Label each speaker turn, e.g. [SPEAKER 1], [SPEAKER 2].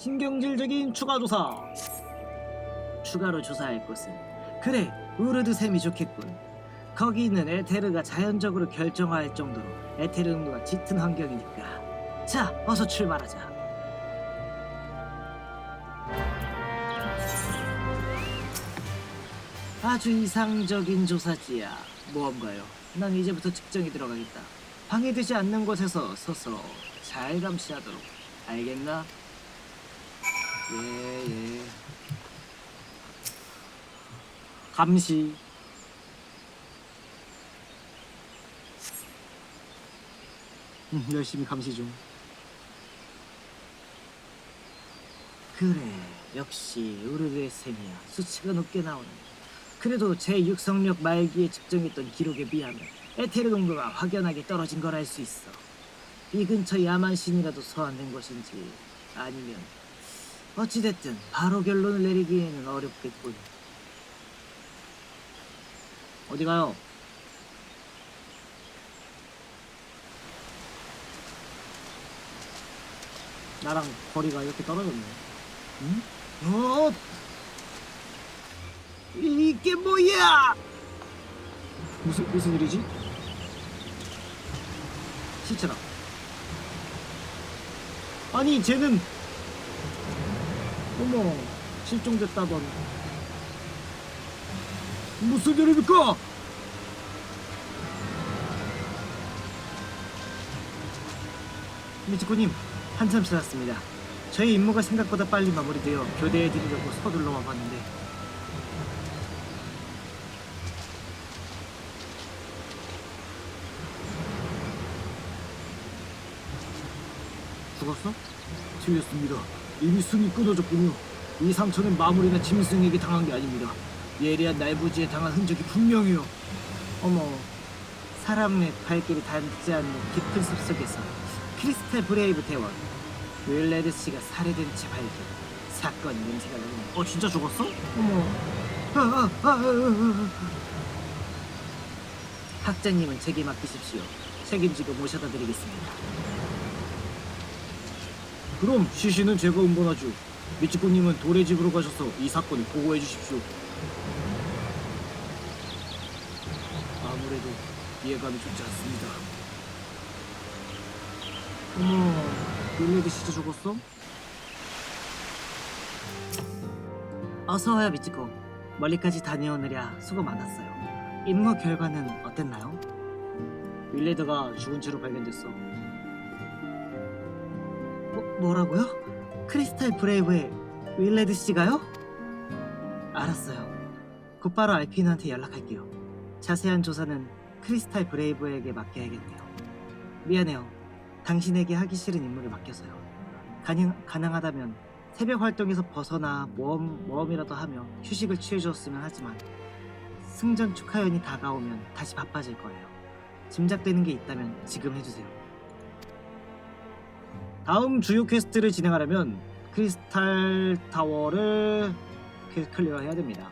[SPEAKER 1] 신경질적인 추가 조사. 추가로 조사할 곳은 그래 우르드 셈이 좋겠군. 거기 있는 에테르가 자연적으로 결정화할 정도로 에테르 농도가 짙은 환경이니까. 자, 어서 출발하자. 아주 이상적인 조사지야. 모험가요. 난 이제부터 측정이 들어가겠다. 방해되지 않는 곳에서 서서 잘 감시하도록. 알겠나? 예, 예. 감시. 음, 열심히 감시 중. 그래, 역시 우르르의 셈이야. 수치가 높게 나오네. 그래도 제 육성력 말기에 측정했던 기록에 비하면 에테르 농도가 확연하게 떨어진 걸 알 수 있어. 이 근처 야만신이라도 소환된 것인지 아니면 어찌됐든 바로 결론을 내리기에는 어렵겠군. 어디 가요? 나랑 거리가 이렇게 떨어졌네. 응? 어? 이게 뭐야? 무슨 무슨 일이지? 시체다. 아니 쟤는 어머 실종됐다던 무슨 일입니까? 미치코님 한참 지났습니다. 저희 임무가 생각보다 빨리 마무리되어 교대해드리려고 서둘러 와봤는데 죽었어? 틀렸습니다. 이미 숨이 끊어졌군요. 이 상처는 마무리나 짐승에게 당한 게 아닙니다. 예리한 날부지에 당한 흔적이 분명해요. 어머, 사람의 발길이 닿지 않는 깊은 숲속에서 크리스탈 브레이브 대원 윌레드 씨가 살해된 채 발견. 사건 냄새가 나네. 어, 진짜 죽었어? 어머. 아, 아, 아, 아, 아, 아. 학자님은 제게 맡기십시오. 책임지고 모셔다 드리겠습니다. 그럼 시신은 제가 운반하죠. 미치코님은 도래 집으로 가셔서 이 사건을 보고해 주십시오. 아무래도 이해감이 좋지 않습니다. 어머, 윌레드 진짜 죽었어? 어서 와요, 미치코. 멀리까지 다녀오느라 수고 많았어요. 임무 결과는 어땠나요? 윌레드가 죽은 채로 발견됐어. 뭐, 뭐라고요? 크리스탈 브레이브의 윌레드 씨가요? 알았어요. 곧바로 알피노한테 연락할게요. 자세한 조사는 크리스탈 브레이브에게 맡겨야겠네요. 미안해요. 당신에게 하기 싫은 임무를 맡겨서요. 가능, 가능하다면 새벽 활동에서 벗어나 모험, 모험이라도 하며 휴식을 취해주었으면 하지만 승전 축하연이 다가오면 다시 바빠질 거예요. 짐작되는 게 있다면 지금 해주세요. 다음 주요 퀘스트를 진행하려면 크리스탈 타워를 클- 클리어해야 됩니다.